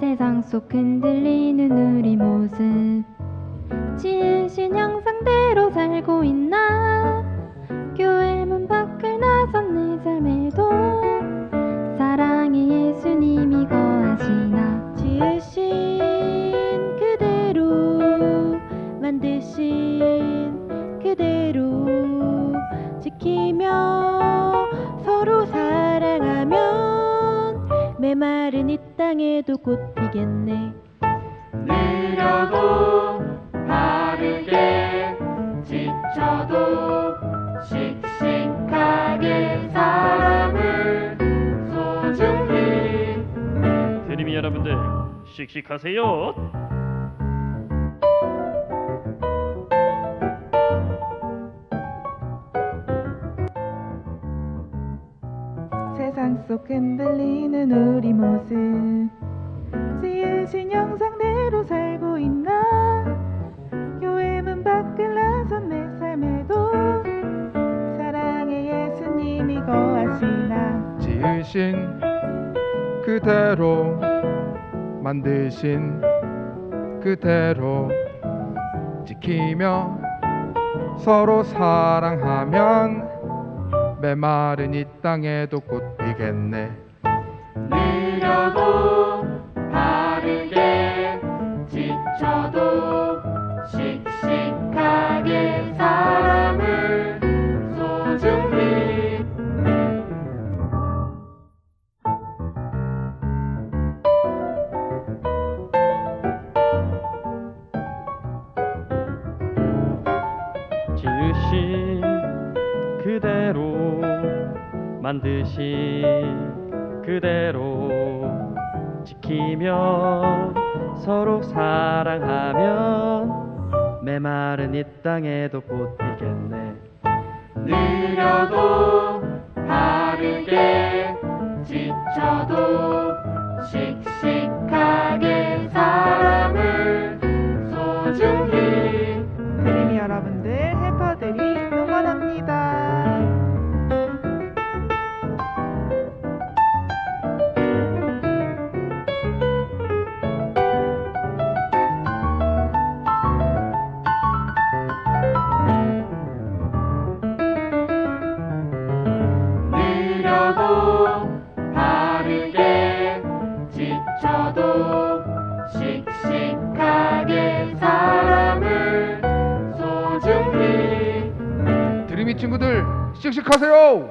세상 속 흔들리는 우리 모습. 지으신 형상대로 살고 있나 메마른 이 땅에도 꽃 피겠네 느려도 바르게 지쳐도 씩씩하게 사람을 소중히 드림이 여러분들 씩씩하세요. 세상 속 흔들리는 우리 모습. 지으신 형상대로 살고 있나? 교회 문 밖을 나선 내 삶에도 사랑의 예수님이 거하시나? 지으신 그대로 만드신 그대로 지키며 서로 사랑하면 메마른 이 땅에도 꽃 피겠네. 느려도 바르게 지쳐도 씩씩하게 사람을 소중히 지으신 그대로 만드신 그대로 지키며 서로 사랑하면 메마른 이 땅에도 꽃 피겠네. 느려도 바르게 지쳐도 친구들 씩씩하세요.